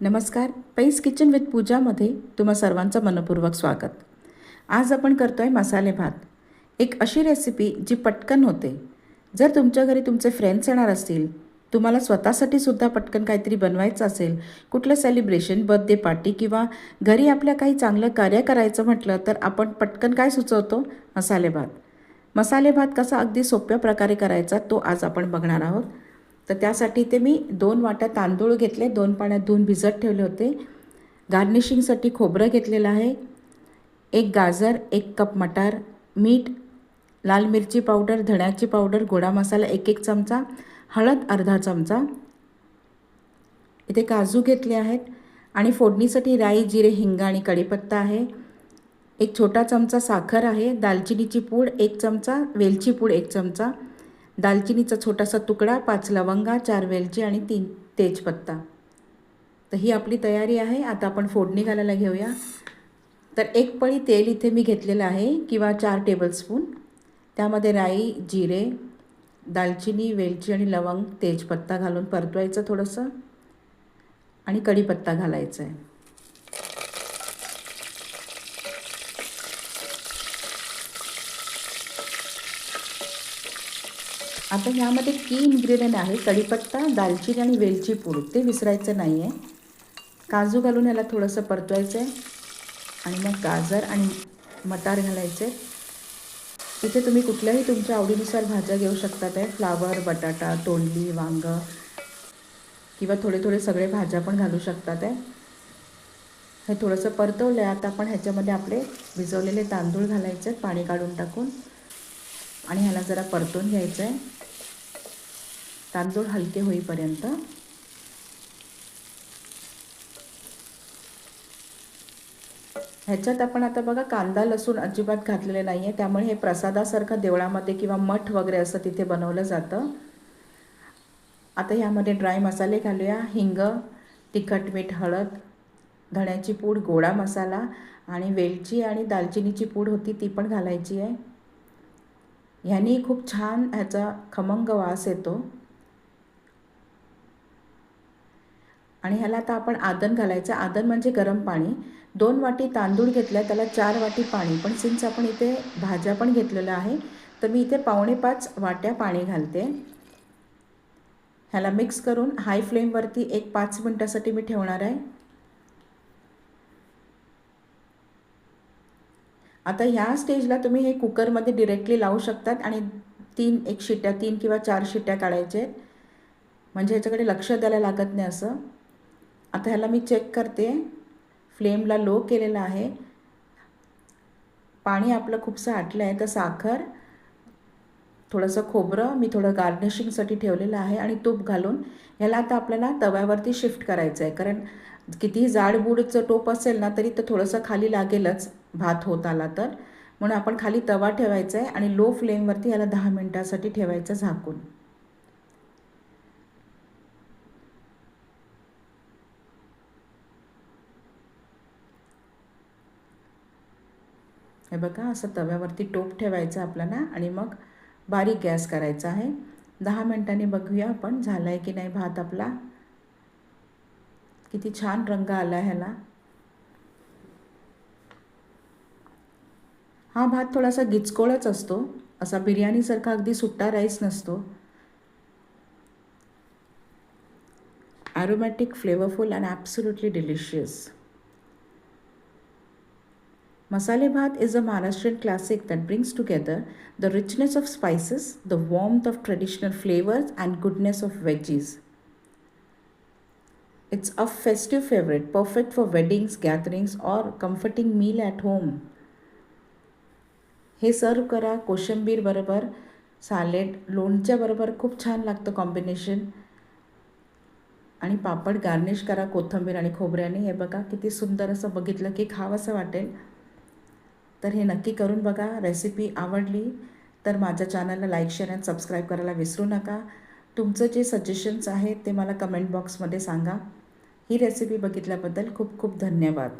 नमस्कार पैस kitchen with पूजामध्ये तुम्हा सर्वांचं मनपूर्वक स्वागत. आज आपण करतो आहे मसाले भात. एक अशी रेसिपी जी पटकन होते. जर तुमच्या घरी तुमचे फ्रेंड्स येणार असतील तुम्हाला स्वतःसाठी सुद्धा पटकन काहीतरी बनवायचं असेल कुठलं सेलिब्रेशन बर्थडे पार्टी किंवा घरी आपल्या काही चांगलं कार्य करायचं म्हटलं तर आपण पटकन काय सुचवतो? मसाले भात. मसाले भात कसा अगदी सोप्या प्रकारे करायचा तो आज आपण बघणार आहोत. तर त्यासाठी ते मी दोन वाट्या तांदूळ घेतले दोन पाण्यात धुवून भिजत ठेवले होते. गार्निशिंगसाठी खोबरं घेतलेलं आहे एक गाजर एक कप मटार मीठ लाल मिरची पावडर धण्याची पावडर गोडा मसाला एक एक चमचा हळद अर्धा चमचा. इथे काजू घेतले आहेत आणि फोडणीसाठी राई जिरे हिंग आणि कढीपत्ता आहे. एक छोटा चमचा साखर आहे दालचिनीची पूड एक चमचा वेलची पूड एक चमचा. दालचिनीचा छोटासा तुकडा पाच लवंगा चार वेलची आणि तीन तेजपत्ता. तर ही आपली तयारी आहे. आता आपण फोडणी घालायला घेऊया. तर एक पळी तेल इथे मी घेतलेलं आहे किंवा चार टेबलस्पून त्यामध्ये राई जिरे दालचिनी वेलची आणि लवंग तेजपत्ता घालून परतवायचं थोडंसं आणि कढीपत्ता घालायचा आहे आता ह्यामध्ये की इन्ग्रेडियंट आहे कढीपत्ता दालचिनी आणि वेलची पूड. ते विसरायचं नाही आहे काजू घालून ह्याला थोडंसं परतवायचं आहे आणि मग गाजर आणि मटार घालायचे इथे तुम्ही कुठल्याही तुमच्या आवडीनुसार भाज्या घेऊ शकतात आहे फ्लावर बटाटा तोंडली वांग किंवा थोडे थोडे सगळे भाज्या पण घालू शकतात आहे हे थोडंसं परतवलं आहे आता आपण ह्याच्यामध्ये आपले भिजवलेले तांदूळ घालायचे आहेत पाणी काढून टाकून. आणि ह्याला जरा परतून घ्यायचं आहे तांदूळ हलके होईपर्यंत. ह्याच्यात आपण आता बघा कांदा लसूण अजिबात घातलेले नाही आहे त्यामुळे हे प्रसादासारखं देवळामध्ये किंवा मठ वगैरे असं तिथे बनवलं जातं. आता ह्यामध्ये ड्राय मसाले घालूया. हिंग तिखट मीठ हळद धण्याची पूड गोडा मसाला आणि वेलची आणि दालचिनीची पूड होती ती पण घालायची आहे. ह्यानी खूप छान ह्याचा खमंग वास येतो. आणि ह्याला आता आपण आदन घालायचं. आदन म्हणजे गरम पाणी. दोन वाटी तांदूळ घेतल्या त्याला चार वाटी पाणी. पण सिन्स आपण इथे भाज्या पण घेतलेलं आहे तर मी इथे पावणे पाच वाट्या पाणी घालते. ह्याला मिक्स करून हाय फ्लेमवरती एक पाच मिनटासाठी मी ठेवणार आहे. आता ह्या स्टेजला तुम्ही हे कुकरमध्ये डिरेक्टली लावू शकतात आणि तीन एक शिट्ट्या तीन किंवा चार शिट्ट्या काढायचे. म्हणजे ह्याच्याकडे लक्ष द्यायला लागत नाही असं. आता ह्याला मी चेक करते. फ्लेमला लो केलेला आहे. पाणी आपलं खूपसं आटलं आहे तर साखर थोडंसं खोबरं मी थोडं गार्निशिंगसाठी ठेवलेलं आहे आणि तूप घालून ह्याला आता आपल्याला तव्यावरती शिफ्ट करायचं आहे कारण कितीही जाडबुडचं टोप असेल ना तरी तर थोडंसं खाली लागेलच भात होत आला तर. म्हणून आपण खाली तवा ठेवायचा आहे आणि लो फ्लेमवरती ह्याला दहा मिनटासाठी ठेवायचं झाकून. हे बघा असं तव्यावरती टोप ठेवायचं आपल्याला आणि मग बारीक गॅस करायचा आहे. दहा मिनटांनी बघूया आपण झाला आहे की नाही भात आपला? किती छान रंग आला ह्याला. हा भात थोडासा गिचकोळच असतो. असा बिर्याणीसारखा अगदी सुट्टा राईस नसतो. Aromatic flavourful and absolutely delicious Masale Bhat is a Maharashtrian classic that brings together the richness of spices, the warmth of traditional flavors, and goodness of veggies. It's a festive favorite, perfect for weddings, gatherings, or comforting meal at home. हे सर्व करा कोशिंबीर बरोबर सालेड लोणच्या बरोबर खूप छान लागतं combination आणि पापड गार्निश करा कोथंबीर आणि खोबऱ्याने हे बघा किती सुंदर असं बघितलं की खावं असं वाटेल तर हे नक्की करून बघा. रेसिपी आवडली तर माझ्या चॅनलला लाईक शेअर आणि सबस्क्राईब करायला विसरू नका. तुमचं जे सजेशन्स आहेत ते मला कमेंट बॉक्समध्ये सांगा. ही रेसिपी बघितल्याबद्दल खूप खूप धन्यवाद.